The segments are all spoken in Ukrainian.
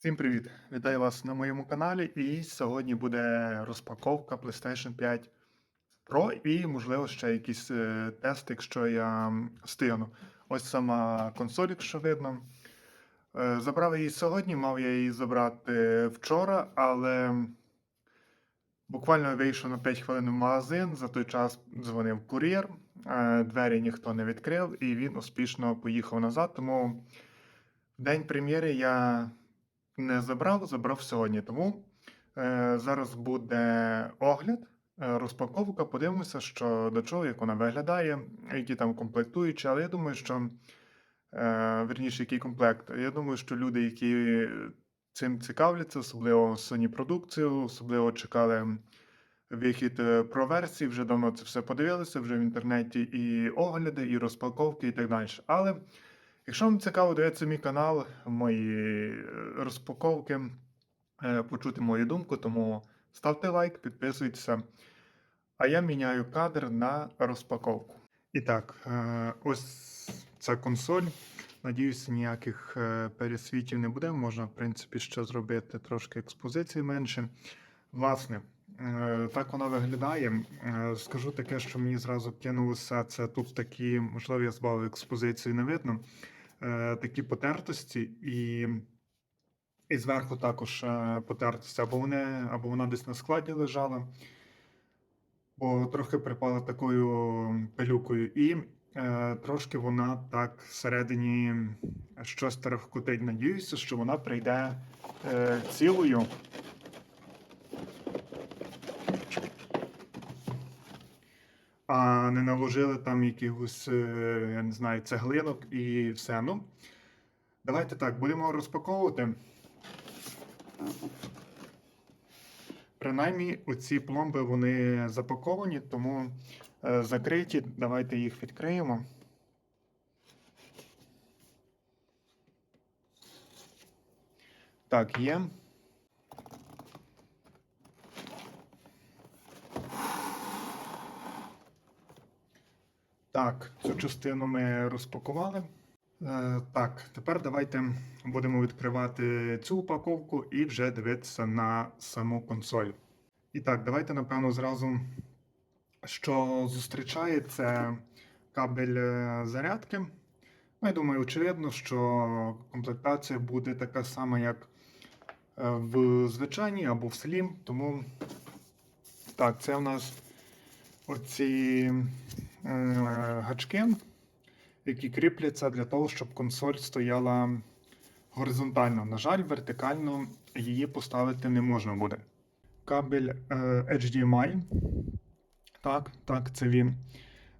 Всім привіт! Вітаю вас на моєму каналі. І сьогодні буде розпаковка PlayStation 5 Pro і, можливо, ще якісь е, тести, якщо я встигну. Ось сама консоль, якщо видно. Е, Забрав її сьогодні, мав я її забрати вчора, але буквально вийшов на 5 хвилин в магазин. За той час дзвонив кур'єр, е, двері ніхто не відкрив, і він успішно поїхав назад. Тому в день прем'єри я не забрав, забрав сьогодні. Тому е, зараз буде огляд, е, розпаковка. Подивимося, що до чого, як вона виглядає, які там комплектуючі. Але я думаю, що е, верніше, який комплект. Я думаю, що люди, які цим цікавляться, особливо Sony продукцію, особливо чекали вихід е, про версії, вже давно це все подивилися, вже в інтернеті і огляди, і розпаковки, і так далі. Але Якщо вам цікаво дивитися мій канал, мої е, розпаковки, е, почути мою думку, тому ставте лайк, підписуйтеся. А я міняю кадр на розпаковку. І так, е, ось ця консоль. Надіюся, ніяких пересвітів не буде. Можна, в принципі, ще зробити трошки експозиції менше. Власне, так вона виглядає. Скажу таке, що мені зразу кинулося. Це тут такі, можливо, я збавив експозицію, не видно. Е, Такі потертості, і, і зверху також е, потертості. Або, вони, або вона десь на складі лежала, бо трохи припала такою пилюкою. І е, трошки вона так всередині щось терехкотить. Надіюся, що вона прийде е, цілою. А не наложили там якихось, е, я не знаю, цеглинок і все. Ну, давайте так, будемо розпаковувати. Принаймні, оці пломби вони запаковані, тому е, закриті. Давайте їх відкриємо. Так, є. Так, цю частину ми розпакували. Е, так, тепер давайте будемо відкривати цю упаковку і вже дивитися на саму консоль. І так, давайте, напевно, зразу, що зустрічає, це кабель е, зарядки. Ну, я думаю, очевидно, що комплектація буде така сама, як е, в звичайній або в Slim. Тому так, це в нас оці гачки, які кріпляться для того, щоб консоль стояла горизонтально. На жаль, вертикально її поставити не можна буде. Кабель е, HDMI. Так, так, це він.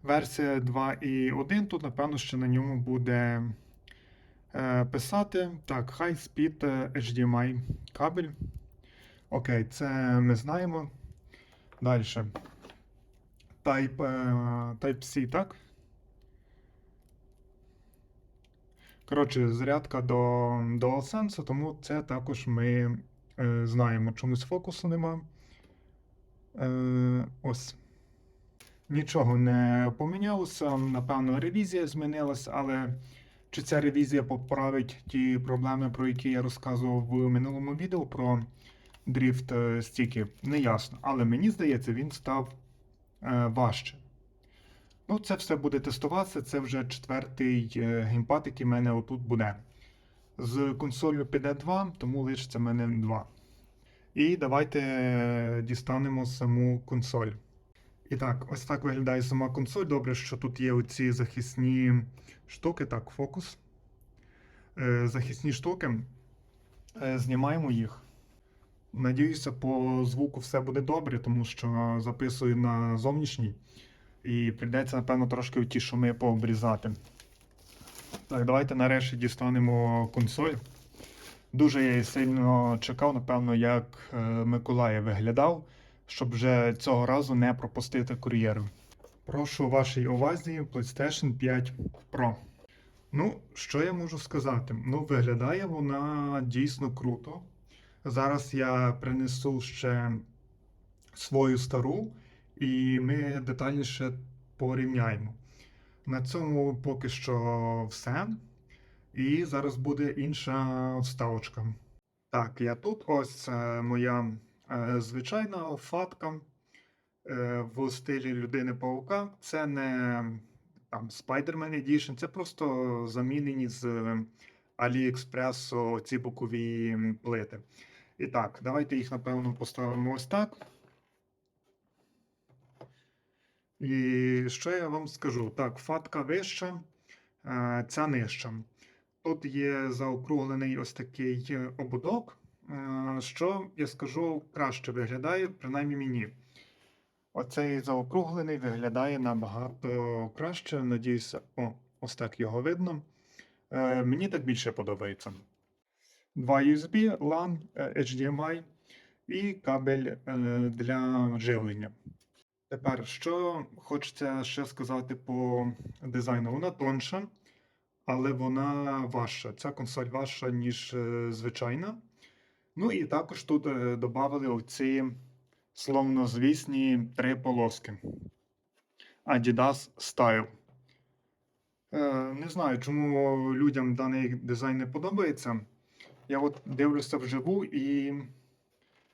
Версія 2.1. Тут, напевно, ще на ньому буде е, писати. Так, High Speed е, HDMI кабель. Окей, це ми знаємо. Далі. Type, е, Type-C, так? Коротше, зарядка до DualSense, тому це також ми е, знаємо. Чомусь фокусу нема. Е, ось. Нічого не помінялося. Напевно, ревізія змінилася, але чи ця ревізія поправить ті проблеми, про які я розказував в минулому відео про дріфт е, стіків, не ясно. Але мені здається, він став важче. Ну, це все буде тестуватися. Це вже четвертий е, геймпад, який в мене отут буде. З консолью піде 2, тому лишиться в мене 2. І давайте е, дістанемо саму консоль. І так, ось так виглядає сама консоль. Добре, що тут є оці захисні штуки. Так, фокус. Е, захисні штуки. Е, знімаємо їх. Надіюся, по звуку все буде добре, тому що записую на зовнішній. І прийдеться, напевно, трошки ті шуми пообрізати. Так, давайте нарешті дістанемо консоль. Дуже я її сильно чекав, напевно, як е, Миколаїв виглядав, щоб вже цього разу не пропустити кур'єрів. Прошу вашій увазі PlayStation 5 Pro. Ну, що я можу сказати? Ну, виглядає вона дійсно круто. Зараз я принесу ще свою стару, і ми детальніше порівняємо. На цьому поки що все. І зараз буде інша вставочка. Так, я тут. Ось е, моя е, звичайна фатка е, в стилі Людини-паука. Це не там Spider-Man Edition, це просто замінені з AliExpress ці бокові плити. І так, давайте їх, напевно, поставимо ось так. І що я вам скажу? Так, фатка вища, е, ця нижча. Тут є заокруглений ось такий е, ободок, е, що я скажу краще виглядає, принаймні мені. Оцей заокруглений виглядає набагато краще. Надіюся, о, ось так його видно. Мені так більше подобається. Два USB, LAN, е, HDMI і кабель е, для живлення. Тепер, що хочеться ще сказати по дизайну. Вона тонша, але вона важча. Ця консоль важча, ніж е, звичайна. Ну і також тут додали оці словнозвісні три полоски. Adidas Style. Не знаю, чому людям даний дизайн не подобається. Я от дивлюся вживу і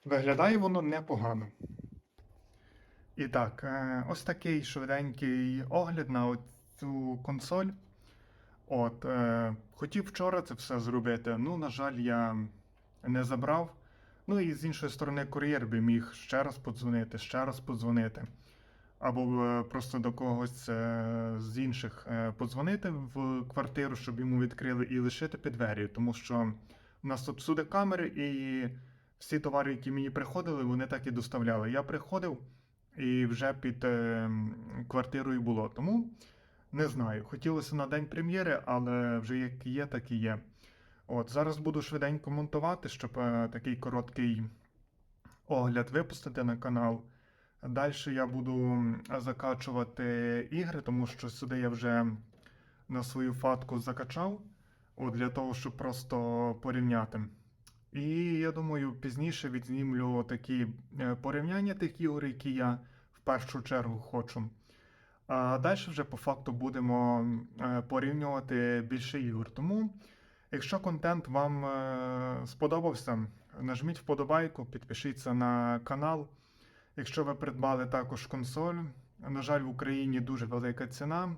виглядає воно непогано. І так, е, ось такий швиденький огляд на цю консоль. От, е, хотів вчора це все зробити. Ну, на жаль, я не забрав. Ну і з іншої сторони, кур'єр би міг ще раз подзвонити, ще раз подзвонити. Або е, просто до когось з інших подзвонити в квартиру, щоб йому відкрили і лишити під двері. Тому що у нас тут всюди камери, і всі товари, які мені приходили, вони так і доставляли. Я приходив і вже під е, квартирою було. Тому не знаю. Хотілося на день прем'єри, але вже як є, так і є. От, зараз буду швиденько монтувати, щоб е, такий короткий огляд випустити на канал. Далі я буду закачувати ігри, тому що сюди я вже на свою фатку закачав, от, для того, щоб просто порівняти. І я думаю, пізніше відзнімлю такі е, порівняння тих ігор, які я в першу чергу хочу. А далі вже по факту будемо е, порівнювати більше ігор. Тому, якщо контент вам е, сподобався, нажміть вподобайку, підпишіться на канал. Якщо ви придбали також консоль, на жаль, в Україні дуже велика ціна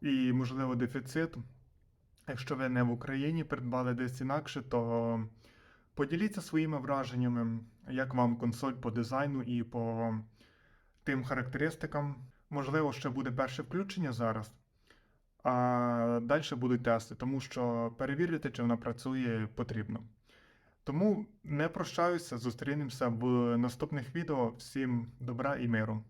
і, можливо, дефіцит. Якщо ви не в Україні придбали десь інакше, то поділіться своїми враженнями, як вам консоль по дизайну і по тим характеристикам. Можливо, ще буде перше включення зараз, а далі будуть тести, тому що перевірити, чи вона працює, потрібно. Тому не прощаюся, зустрінемося в наступних відео. Всім добра і миру.